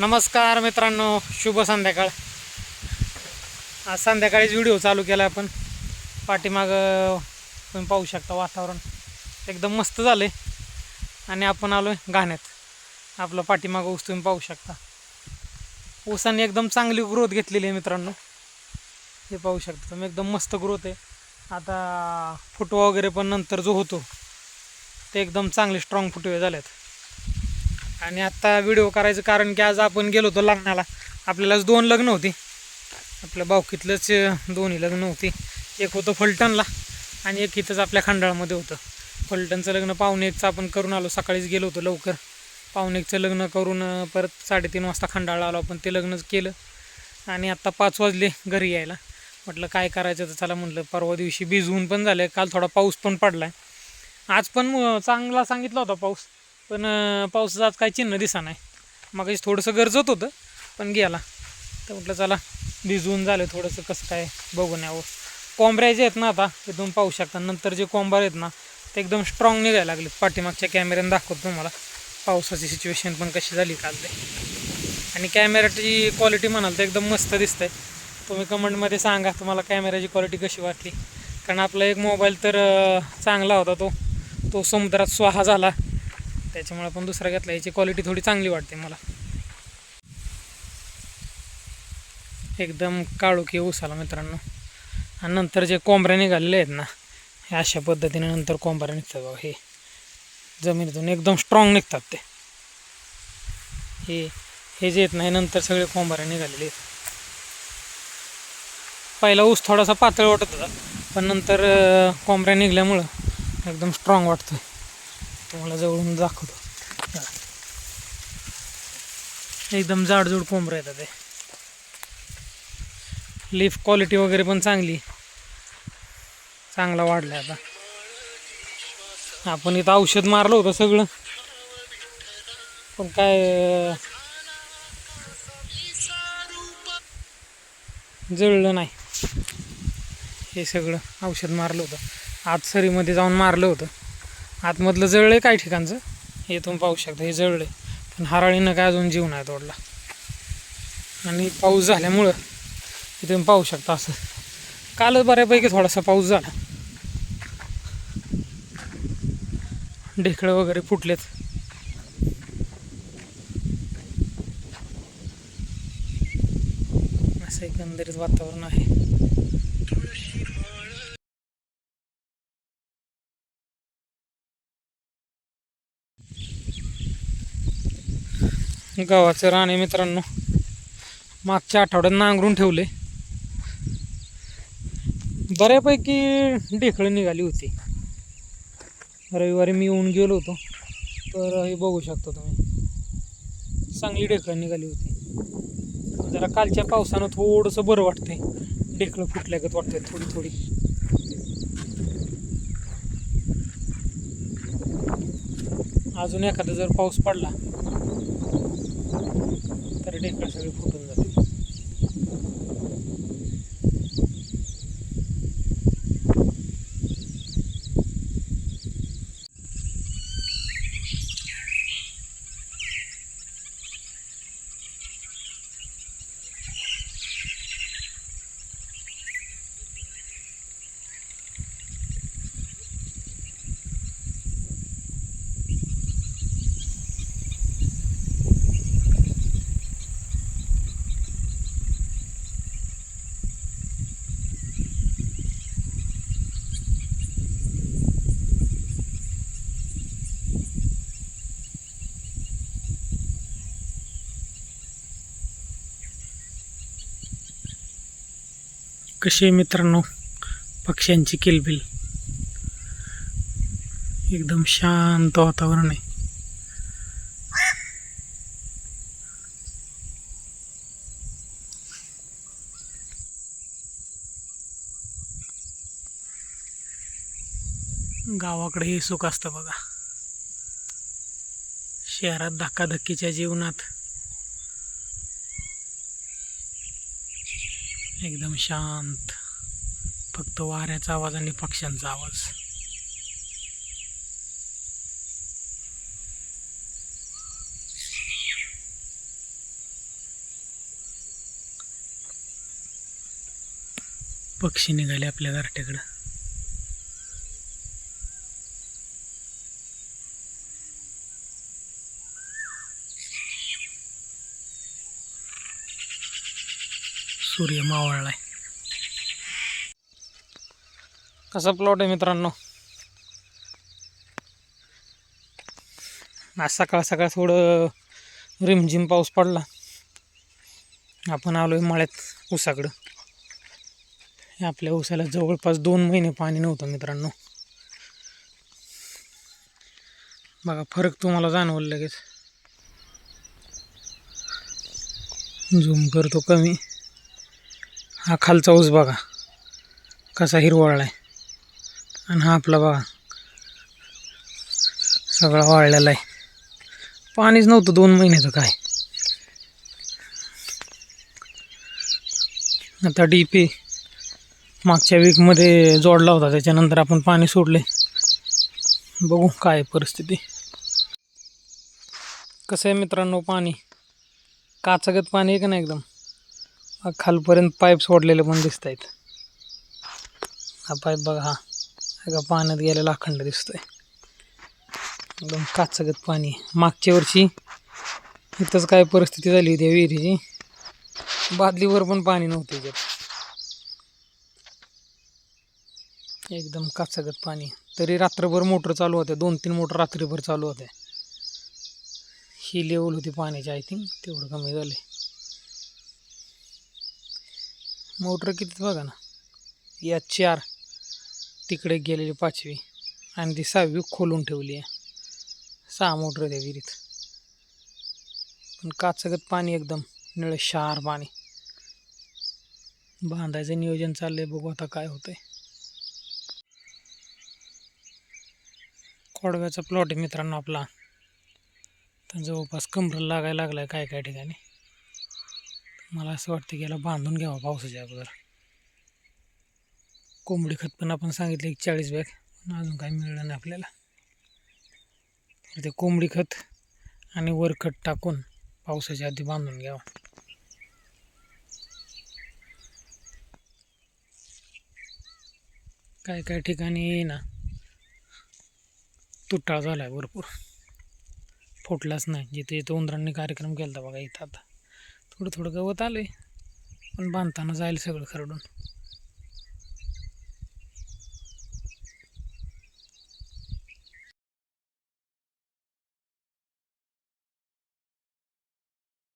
नमस्कार मित्रांनो शुभ संध्याकाळ. आज संध्याकाळीच व्हिडिओ चालू केला आपण. पाठीमाग तुम्ही पाहू शकता वातावरण. एकदम मस्त झालं आहे आणि आपण आलो आहे गाण्यात आपलं पाठीमागं ऊस तुम्ही पाहू शकता. ऊसाने एकदम चांगली ग्रोथ घेतलेली आहे मित्रांनो. हे पाहू शकता तुम्ही एकदम मस्त ग्रोथ आहे. आता फुटवा वगैरे पण नंतर जो होतो ते एकदम चांगले स्ट्रॉंग फुटवे झाले आहेत आणि आत्ता व्हिडिओ करायचं कारण की आज आपण गेलो होतो लग्नाला. आपल्यालाच दोन लग्न होती. आपल्या बावकीतलंच दोन्ही लग्न होती. एक होतं फलटणला आणि एक इथंच आपल्या खंडाळामध्ये होतं. फलटणचं लग्न पावणे एकचं आपण करून आलो. सकाळीच गेलो होतो लवकर. पावणे एकचं लग्न करून परत साडेतीन वाजता खंडाळा आलो. आपण ते लग्नच केलं. आणि आत्ता पाच वाजले घरी यायला. म्हटलं काय करायचं तर चला म्हटलं परवा दिवशी भिजवून पण झालं काल थोडा पाऊस पण पडला आहे आज पण चांगला सांगितला होता पाऊस. पण पावसाचं आज काही चिन्ह दिसा नाही. मग थोडंसं गरजत होतं पण गेला. तर म्हटलं चला भिजवून झालं थोडंसं कसं काय बघून यावं. कोंबऱ्या जे आहेत ना आता एकदम पाहू शकता. नंतर जे कोंबार आहेत ना ते एकदम स्ट्रॉंग निघायला लागले पाठीमागच्या कॅमेऱ्याने दाखवतो तुम्हाला. पावसाची सिच्युएशन पण कशी झाली काल ते. आणि कॅमेऱ्याची क्वालिटी म्हणाल तर एकदम मस्त दिसतंय. तुम्ही कमेंटमध्ये सांगा तुम्हाला कॅमेऱ्याची क्वालिटी कशी वाटली? कारण आपला एक मोबाईल तर चांगला होता तो. तो समुद्रात स्वाहा झाला. त्याच्यामुळे पण दुसरा घेतला. याची क्वालिटी थोडी चांगली वाटते मला. एकदम काळोखी ऊसाला मित्रांनो. आणि नंतर जे कोंबऱ्या निघालेले आहेत ना हे अशा पद्धतीने नंतर कोंबऱ्या निघतात बघा. हे जमिनीतून एकदम स्ट्रॉंग निघतात ते. हे हे जे येत नाही नंतर सगळे कोंबऱ्या निघालेले आहेत. पहिला ऊस थोडासा पातळ वाटत होता पण नंतर कोंबऱ्या निघल्यामुळं एकदम स्ट्रॉंग वाटतोय. तुम्हाला जवळून दाखवतो. एकदम जाडजूड कोंबर येतात ते. लीफ क्वालिटी वगैरे पण चांगली. चांगला वाढला आता. आपण इथं औषध मारलं होतं सगळं. पण काय जळलं नाही. हे सगळं औषध मारलं होतं. आत सरीमध्ये जाऊन मारलं होतं. आतमधलं जळलं आहे काही ठिकाणचं? हे तुम्ही पाहू शकता हे जळलं आहे. पण हराळीनं काय अजून जीव नाही तोडला. आणि पाऊस झाल्यामुळं हे तुम्ही पाहू शकता असं. कालच बऱ्यापैकी थोडासा पाऊस झाला. ढेकळं वगैरे फुटलेत. असं एकंदरीत वातावरण आहे. गावाचं राणे मित्रांनो मागच्या आठवड्यात नांगरून ठेवले. बऱ्यापैकी ढेकळं निघाली होती. रविवारी मी येऊन गेलो होतो तर हे बघू शकता तुम्ही. चांगली ढेकळं निघाली होती. जरा कालच्या पावसानं थोडंसं बरं वाटतंय. ढेकळं फुटल्यागत वाटतंय थोडी थोडी. अजून एखादा जर पाऊस पडला तर ढेकळं सगळे कसे मित्रांनो? पक्ष्यांची किलबिल. एकदम शांत वातावरण आहे. गावाकडे हे सुख असतं बघा. शहरात धक्काधक्कीच्या जीवनात एकदम शांत. फक्त वाऱ्याचा आवाज आणि पक्ष्यांचा आवाज. पक्षी निघाले आपल्या गारठ्याकडं. सूर्य मावळलाय कसा प्लॉट आहे मित्रांनो? आज सकाळ सकाळ थोडं रिमझिम पाऊस पडला. आपण आलो आहे मळ्यात ऊसाकडं. हे आपल्या ऊसाला जवळपास दोन महिने पाणी नव्हतं मित्रांनो. बघा फरक तुम्हाला जाणवलं लगेच. झूम करतो कमी. हा खालचा ऊस बघा. कसा हिरवळला आहे आणि हा आपला बघा. सगळा वाळलेला आहे. पाणीच नव्हतं दोन महिन्याचं काय. आता डी पी मागच्या वीकमध्ये जोडला होता. त्याच्यानंतर आपण पाणी सोडले. बघू काय परिस्थिती. कसं आहे मित्रांनो पाणी? काचगत पाणी आहे का नाही एकदम? खालपर्यंत पाईप सोडलेले पण दिसत आहेत हा पाईप बघा हा. एका पाण्यात गेलेला अखंड दिसतोय. एकदम काचागत पाणी. मागच्या वर्षी इथंच काय परिस्थिती झाली होती विहिरीची. बादलीवर पण पाणी नव्हते त्याच्यात एकदम काचागत पाणी. तरी रात्रभर मोटर चालू होते दोन तीन मोटर रात्रीभर चालू होत्या. ही लेवल होती पाण्याची आय थिंक तेवढं कमी झाले मोटर किती बघा ना. या चार तिकडे गेलेली पाचवी आणि ती सहावी खोलून ठेवली आहे. सहा मोटर त्या विहिरीत. पण काचगत पाणी एकदम निळं शार पाणी. बांधायचं नियोजन चाललंय बघू आता काय होतंय. कोडव्याचा प्लॉट आहे मित्रांनो आपला. तर जवळपास कमरेला लागायला लागलाय काय काय ठिकाणी. मला असं वाटतं की याला बांधून घ्यावं पावसाच्या अगोदर. कोंबडी खत पण आपण सांगितलं एक चाळीस बॅग. पण अजून काही मिळलं नाही आपल्याला. तर ते कोंबडी खत आणि वरखत टाकून पावसाच्या आधी बांधून घ्यावं. काय काय ठिकाणी ना तुटाळ झाला आहे भरपूर. फुटलाच नाही. जिथे जिथे उंदरांनी कार्यक्रम केला होता बघा इथं आता. थोडं थोडं गवत आलं आहे पण बांधताना जाईल सगळं खरडून.